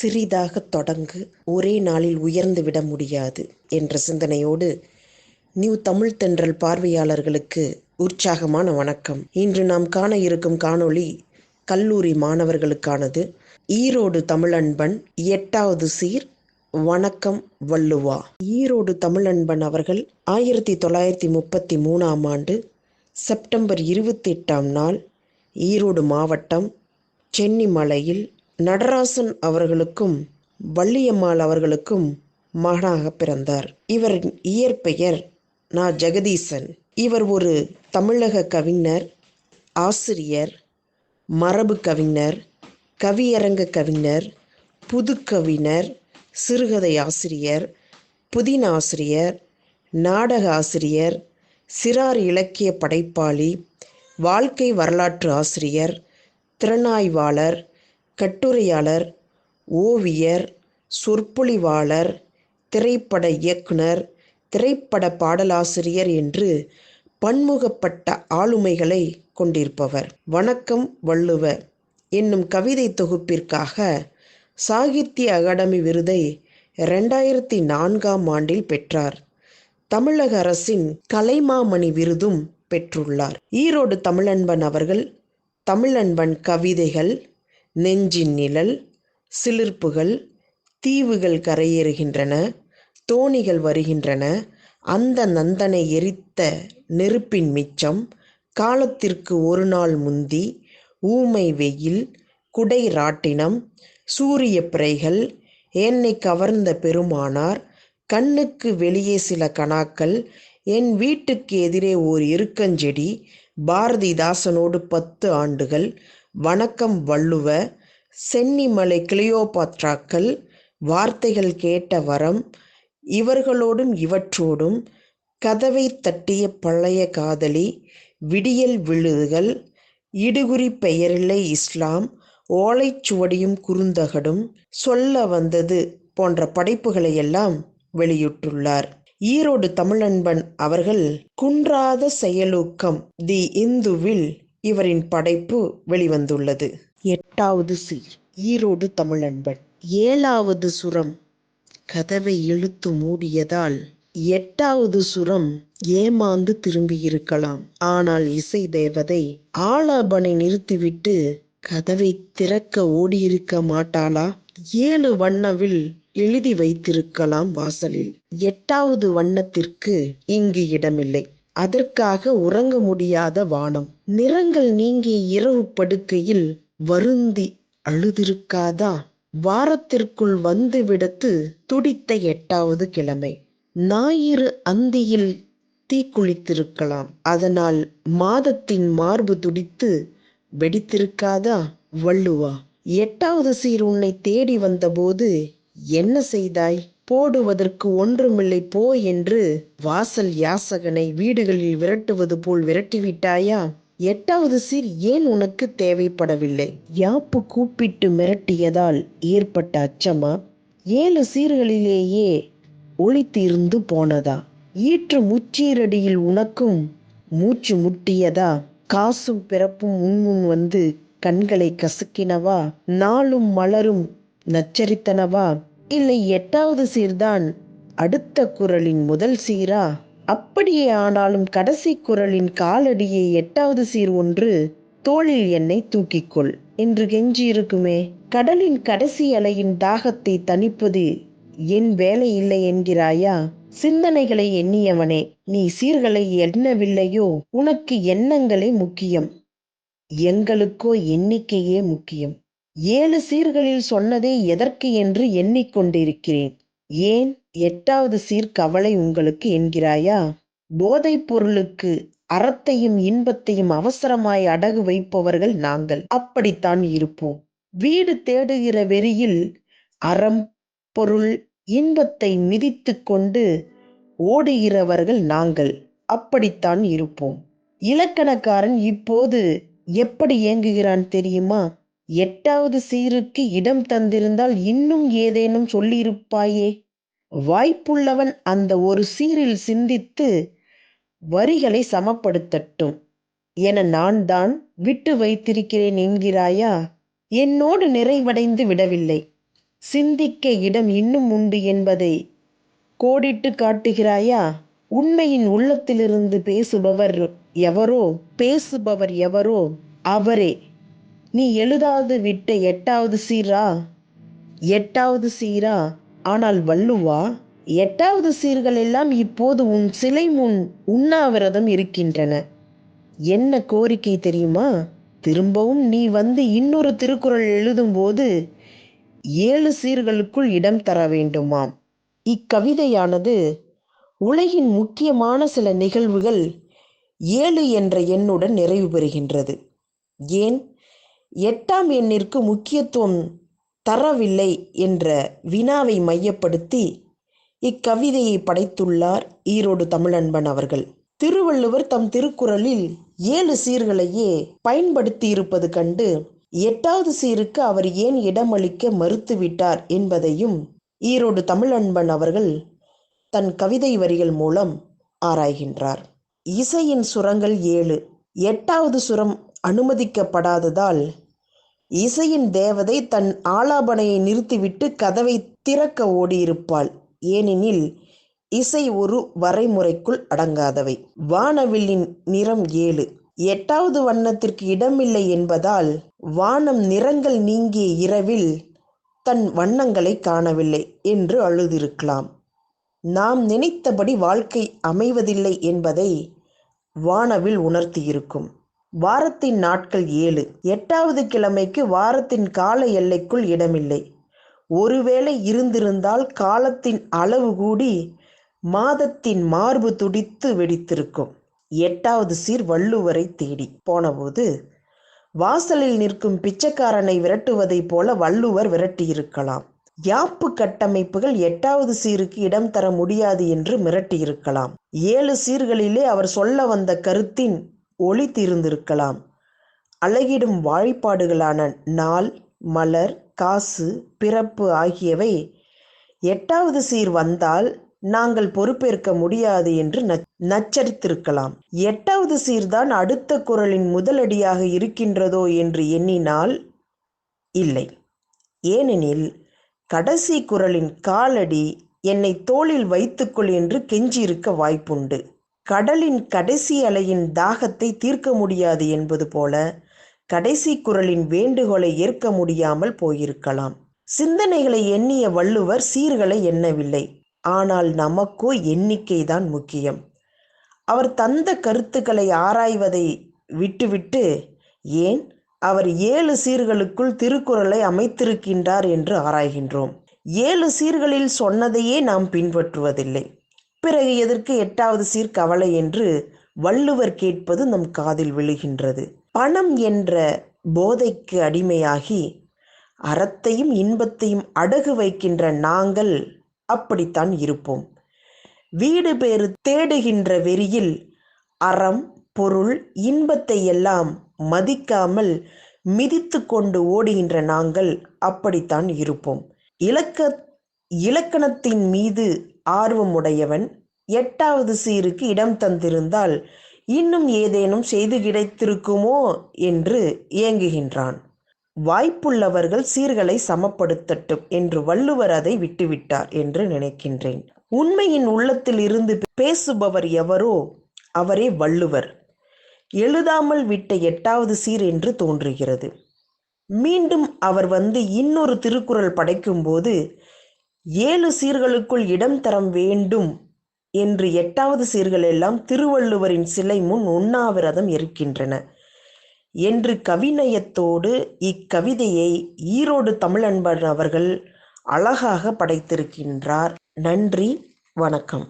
சிறிதாக தொடங்கு. ஒரே நாளில் உயர்ந்து விட முடியாது என்ற சிந்தனையோடு நியூ தமிழ் தென்றல் பார்வையாளர்களுக்கு உற்சாகமான வணக்கம். இன்று நாம் காண இருக்கும் காணொளி கல்லூரி மாணவர்களுக்கானது. ஈரோடு தமிழன்பன் எட்டாவது சீர் வணக்கம் வள்ளுவா. ஈரோடு தமிழன்பன் அவர்கள் ஆயிரத்தி தொள்ளாயிரத்தி முப்பத்தி மூணாம் ஆண்டு செப்டம்பர் இருபத்தி எட்டாம் நாள் ஈரோடு மாவட்டம் சென்னிமலையில் நடராசன் அவர்களுக்கும் வள்ளியம்மாள் அவர்களுக்கும் மகனாக பிறந்தார். இவரின் இயற்பெயர் நா. ஜெகதீசன். இவர் ஒரு தமிழக கவிஞர் ஆசிரியர் மரபு கவிஞர் கவியரங்க கவிஞர் புது கவிஞர் சிறுகதை ஆசிரியர் புதின ஆசிரியர் நாடக ஆசிரியர் சிறார் இலக்கிய படைப்பாளி வாழ்க்கை வரலாற்று ஆசிரியர் திறனாய்வாளர் கட்டுரையாளர் ஓவியர் சொற்பொழிவாளர் திரைப்பட இயக்குனர் திரைப்பட பாடலாசிரியர் என்று பன்முகப்பட்ட ஆளுமைகளை கொண்டிருப்பவர். வணக்கம் வள்ளுவ. என்னும் கவிதை தொகுப்பிற்காக சாகித்ய அகாடமி விருதை ரெண்டாயிரத்தி நான்காம் ஆண்டில் பெற்றார். தமிழக அரசின் கலைமாமணி விருதும் பெற்றுள்ளார். ஈரோடு தமிழன்பன் அவர்கள் தமிழன்பன் கவிதைகள் நெஞ்சின் நிழல் சிலிர்ப்புகள் தீவுகள் கரையேறுகின்றன தோணிகள் வருகின்றன. அந்த நந்தனை எரித்த நெருப்பின் மிச்சம் காலத்திற்கு ஒரு நாள் முந்தி ஊமை வெயில் குடை ராட்டினம் சூரிய பிறைகள் என்னை கவர்ந்த பெருமானார் கண்ணுக்கு வெளியே சில கணாக்கள் என் வீட்டுக்கு எதிரே ஓர் இருக்கஞ்செடி பாரதிதாசனோடு பத்து ஆண்டுகள் வணக்கம் வள்ளுவ சென்னிமலை கிளியோபாத்ராக்கள் வார்த்தைகள் கேட்ட வரம் இவர்களோடும் இவற்றோடும் கதவை தட்டிய பழைய காதலி விடியல் விழுதுகள் இடுகுறி பெயரில்லை இஸ்லாம் ஓலைச்சுவடியும் குறுந்தகடும் சொல்ல வந்தது போன்ற படைப்புகளை எல்லாம் வெளியிட்டுள்ளார். ஈரோடு தமிழன்பன் அவர்கள் குன்றாத செயலூக்கம் தி இந்துவில் இவரின் படைப்பு வெளிவந்துள்ளது. எட்டாவது சீர். ஈரோடு தமிழன்பன். ஏழாவது சுரம். கதவை இழுத்து மூடியதால் எட்டாவது சுரம் ஏமாந்து திரும்பியிருக்கலாம். ஆனால் இசை தேவதை ஆலாபனை நிறுத்திவிட்டு கதவை திறக்க ஓடியிருக்க மாட்டாளா? ஏழு வண்ணவில் எழுதி வைத்திருக்கலாம் வாசலில். எட்டாவது வண்ணத்திற்கு இங்கு இடமில்லை. அதற்காக உறங்க முடியாத வானம். நிறங்கள் நீங்கிய இரவு படுக்கையில் வருந்தி அழுதிருக்காதா? வாரத்திற்குள் வந்து விடத்து துடித்த எட்டாவது கிழமை. ஞாயிறு அந்தியில் தீக்குளித்திருக்கலாம் அதனால் மாதத்தின் மார்பு துடித்து வெடித்திருக்காதா? வள்ளுவா எட்டாவது சீர் உன்னை தேடி வந்தபோது என்ன செய்தாய்? போடுவதற்கு ஒன்றுமில்லை போ என்று வாசல் யாசகனை வீடுகளில் விரட்டுவது போல் விரட்டிவிட்டாயா? எட்டாவது சீர் ஏன் உனக்கு தேவைப்படவில்லை? யாப்பு கூப்பிட்டு மிரட்டியதால் ஏற்பட்ட அச்சமா? ஏழு சீர்களிலேயே ஒளித்தீர்ந்து போனதா? ஈற்று முச்சீரடியில் உனக்கும் மூச்சு முட்டியதா? காசும் பிறப்பும் உன்முன் வந்து கண்களை கசக்கினவா? நாளும் மலரும் நச்சரித்தனவா? இல்லை எட்டாவது சீர்தான். அடுத்த குரலின் முதல் சீரா? அப்படியே ஆனாலும் கடைசி குரலின் காலடியை எட்டாவது சீர் ஒன்று தோளில் என்னை தூக்கிக்கொள் என்று கெஞ்சியிருக்குமே. கடலின் கடைசி அலையின் தாகத்தை தணிப்பது என் வேலை இல்லை என்கிறாயா? சிந்தனைகளை எண்ணியவனே நீ சீர்களை எண்ணவில்லையோ? உனக்கு எண்ணங்களே முக்கியம். எங்களுக்கோ எண்ணிக்கையே முக்கியம். ஏழு சீர்களில் சொன்னதே எதற்கு என்று எண்ணிக்கொண்டிருக்கிறேன். ஏன் எட்டாவது சீர் கவலை உங்களுக்கு என்கிறாயா? போதைப் பொருளுக்கு அறத்தையும் இன்பத்தையும் அவசரமாய் அடகு வைப்பவர்கள் நாங்கள். அப்படித்தான் இருப்போம். வீடு தேடுகிற வெறியில் அறம் பொருள் இன்பத்தை மிதித்து கொண்டு ஓடுகிறவர்கள் நாங்கள். அப்படித்தான் இருப்போம். இலக்கணக்காரன் இப்போது எப்படி இயங்குகிறான் தெரியுமா? எட்டாவது சீருக்கு இடம் தந்திருந்தால் இன்னும் ஏதேனும் சொல்லியிருப்பாயே. வாய்ப்புள்ளவன் அந்த ஒரு சீரில் சிந்தித்து வரிகளை சமப்படுத்தட்டும் என நான் தான் விட்டு வைத்திருக்கிறேன் என்கிறாயா? என்னோடு நிறைவடைந்து விடவில்லை. சிந்திக்க இடம் இன்னும் உண்டு என்பதை கோடிட்டு காட்டுகிறாயா? உண்மையின் உள்ளத்திலிருந்து பேசுபவர் எவரோ? பேசுபவர் எவரோ? அவரே. நீ எழுதாது விட்ட எட்டாவது சீரா? எட்டாவது சீரா? ஆனால் வள்ளுவா எட்டாவது சீர்கள் எல்லாம் இப்போது உன் சிலை முன் உண்ணாவிரதம் இருக்கின்றன. என்ன கோரிக்கை தெரியுமா? திரும்பவும் நீ வந்து இன்னொரு திருக்குறள் எழுதும்போது ஏழு சீர்களுக்குள் இடம் தர வேண்டுமாம். இக்கவிதையானது உலகின் முக்கியமான சில நிகழ்வுகள் ஏழு என்ற எண்ணுடன் நிறைவு பெறுகின்றது. ஏன்? எட்டாம் எண்ணிற்கு முக்கியத்துவம் தரவில்லை என்ற வினாவை மையப்படுத்தி இக்கவிதையை படைத்துள்ளார் ஈரோடு தமிழன்பன் அவர்கள். திருவள்ளுவர் தம் திருக்குறளில் ஏழு சீர்களையே பயன்படுத்தி இருப்பது கண்டு எட்டாவது சீருக்கு அவர் ஏன் இடமளிக்க மறுத்துவிட்டார் என்பதையும் ஈரோடு தமிழன்பன் அவர்கள் தன் கவிதை வரிகள் மூலம் ஆராய்கின்றார். இசையின் சுரங்கள் ஏழு. எட்டாவது சுரம் அனுமதிக்கப்படாததால் இசையின் தேவதை தன் ஆலாபனையை நிறுத்திவிட்டு கதவை திறக்க ஓடியிருப்பாள். ஏனெனில் இசை ஒரு வரைமுறைக்குள் அடங்காதவை. வானவில்லின் நிறம் ஏழு. எட்டாவது வண்ணத்திற்கு இடமில்லை என்பதால் வானம் நிறங்கள் நீங்கிய இரவில் தன் வண்ணங்களை காணவில்லை என்று அழுதிருக்கலாம். நாம் நினைத்தபடி வாழ்க்கை அமைவதில்லை என்பதை வானவில் உணர்த்தியிருக்கும். வாரத்தின் நாட்கள் ஏழு. எட்டாவது கிழமைக்கு வாரத்தின் கால எல்லைக்குள் இடமில்லை. ஒருவேளை இருந்திருந்தால் காலத்தின் அளவு கூடி மாதத்தின் மார்பு துடித்து வெடித்திருக்கும். எட்டாவது சீர் வள்ளுவரை தேடி. போனபோது வாசலில் நிற்கும் பிச்சைக்காரனை விரட்டுவதைப் போல வள்ளுவர் விரட்டியிருக்கலாம். யாப்பு கட்டமைப்புகள் எட்டாவது சீருக்கு இடம் தர முடியாது என்று மிரட்டியிருக்கலாம். ஏழு சீர்களிலே அவர் சொல்ல வந்த கருத்தின் ஒளி தீர்ந்திருக்கலாம் அழகிடும் வாழிப்பாடுகளான நாள் மலர் காசு பிறப்பு ஆகியவை எட்டாவது சீர் வந்தால் நாங்கள் பொறுப்பேற்க முடியாது என்று நச்சரித்திருக்கலாம். எட்டாவது சீர்தான் அடுத்த குரலின் முதலடியாக இருக்கின்றதோ என்று எண்ணினால் இல்லை. ஏனெனில் கடைசி குரலின் காலடி என்னை தோளில் வைத்துக்கொள் என்று கெஞ்சியிருக்க வாய்ப்புண்டு. கடலின் கடைசி அலையின் தாகத்தை தீர்க்க முடியாது என்பது போல கடைசி குரலின் வேண்டுகோளை ஏற்க முடியாமல் போயிருக்கலாம். சிந்தனைகளை எண்ணிய வள்ளுவர் சீர்களை எண்ணவில்லை. ஆனால் நமக்கோ எண்ணிக்கைதான் முக்கியம். அவர் தந்த கருத்துக்களை ஆராய்வதை விட்டுவிட்டு ஏன்? அவர் ஏழு சீர்களுக்குள் திருக்குறளை அமைத்திருக்கின்றார் என்று ஆராய்கின்றோம். ஏழு சீர்களில் சொன்னதையே நாம் பின்பற்றுவதில்லை. பிறகு எதற்கு எட்டாவது சீர் கவலை என்று வள்ளுவர் கேட்பது நம் காதில் விழுகின்றது. பணம் என்ற போதைக்கு அடிமையாகி அறத்தையும் இன்பத்தையும் அடகு வைக்கின்ற நாங்கள் அப்படித்தான் இருப்போம். வீடு பேறு தேடுகின்ற வெறியில் அறம் பொருள் இன்பத்தை எல்லாம் மதிக்காமல் மிதித்து கொண்டு ஓடுகின்ற நாங்கள் அப்படித்தான் இருப்போம். இலக்க இலக்கணத்தின் மீது ஆர்வமுடையவன் எட்டாவது சீருக்கு இடம் தந்திருந்தால் இன்னும் ஏதேனும் செய்து கிடைத்திருக்குமோ என்று ஏங்குகின்றான். வாய்ப்புள்ளவர்கள் சீர்களை சமப்படுத்தட்டும் என்று வள்ளுவர் அதை விட்டுவிட்டார் என்று நினைக்கின்றேன். உண்மையின் உள்ளத்தில் இருந்து பேசுபவர் எவரோ அவரே வள்ளுவர். எழுதாமல் விட்ட எட்டாவது சீர் என்று தோன்றுகிறது. மீண்டும் அவர் வந்து இன்னொரு திருக்குறள் படைக்கும்போது ஏழு சீர்களுக்குள் இடம் தரம் வேண்டும் என்று எட்டாவது சீர்கள் எல்லாம் திருவள்ளுவரின் சிலை முன் உண்ணாவிரதம் இருக்கின்றன. என்று கவிநயத்தோடு இக்கவிதையை ஈரோடு தமிழன்பன் அவர்கள் அழகாக படைத்திருக்கின்றார். நன்றி வணக்கம்.